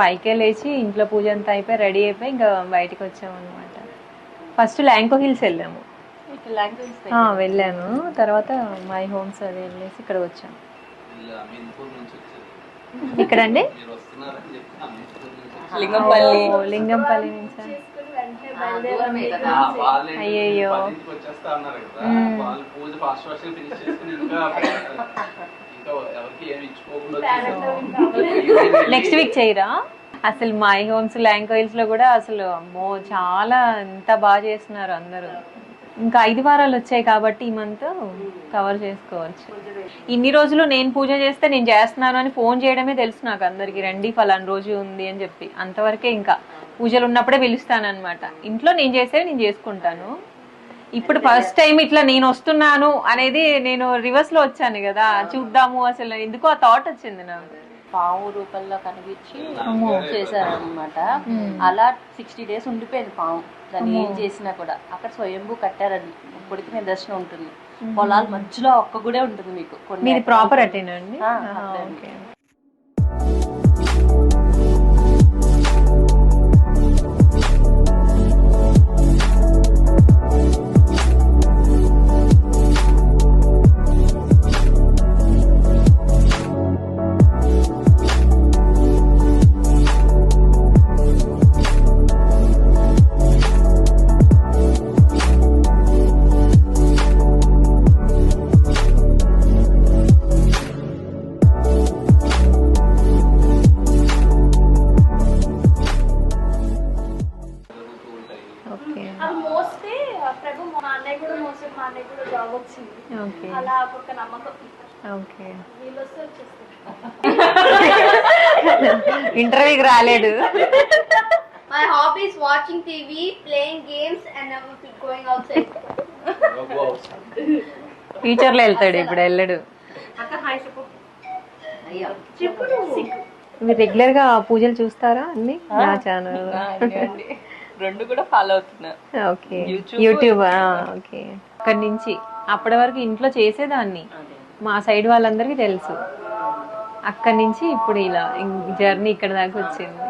ఫైవ్కే లేచి ఇంట్లో పూజ అంతా అయిపోయి రెడీ అయిపోయి ఇంకా బయటికి వచ్చాము అనమాట ఫస్ట్ ల్యాంకో హిల్స్ వెళ్ళాము ఇక్కడ లాంగ్వేజ్ ఆ, వెళ్ళాను. తర్వాత మై హోమ్స్ అది వెళ్ళేసి ఇక్కడ వచ్చాము ఇక్కడండి. లింగంపల్లి. లింగంపల్లి నుంచి. అయ్యయ్యో. నెక్స్ట్ వీక్ చేయరా? అసలు మై హోమ్స్ ల్యాంకో హిల్స్లో కూడా అసలు అమ్మో చాలా ఎంత బాగా చేస్తున్నారు అందరూ. ఇంకా ఐదు వారాలు వచ్చాయి కాబట్టి ఈ మంత్ కవర్ చేసుకోవచ్చు. ఇన్ని రోజులు నేను పూజ చేస్తే నేను చేస్తున్నాను అని ఫోన్ చేయడమే తెలుసు నాకు అందరికి. రండి ఫలానా రోజు ఉంది అని చెప్పి. అంతవరకే ఇంకా పూజలు ఉన్నప్పుడే పిలుస్తాను అనమాట ఇంట్లో నేను చేసేవి నేను చేసుకుంటాను. ఇప్పుడు ఫస్ట్ టైం ఇట్లా నేను వస్తున్నాను అనేది నేను రివర్స్లో వచ్చాను కదా చూద్దాము అసలు ఎందుకో ఆ థాట్ వచ్చింది నాకు. పాము రూపంలో కనిపించి చేశారనమాట అలా సిక్స్టీ డేస్ ఉండిపోయింది పాము దాన్ని ఏం చేసినా కూడా. అక్కడ స్వయంభూ కట్టారని. ఇప్పటికి మీ దర్శనం ఉంటుంది. పొలాల మధ్యలో ఒక్క గుడే ఉంటుంది మీకు. ప్రాపర్ అటేనా ఓకే. అవి మోస్తే ప్రభు మా అన్నయ్య కూడా మా అన్నయ్య కూడా జాబ్ వచ్చింది. ఓకే. అలా ఒక నమ్మకం. ఓకే. వీళ్ళు వస్తే వచ్చేస్తారు. ఇంటర్వ్యూకి రాలేదు. My hobby is watching TV, playing games, and never going outside. ఫ్యూచర్లో వెళ్తాడు ఇప్పుడు వెళ్ళడు. మీరు రెగ్యులర్గా పూజలు చూస్తారా అన్ని? నా ఛానల్. రెండు కూడా ఫాలో అవుతున్నా. ఓకే. YouTube okay. అక్కడి నుంచి అప్పటి వరకు ఇంట్లో చేసేదాన్ని. మా సైడ్ వాళ్ళందరికీ తెలుసు. అక్కడి నుంచి ఇప్పుడు ఇలా జర్నీ ఇక్కడ దాకా వచ్చింది.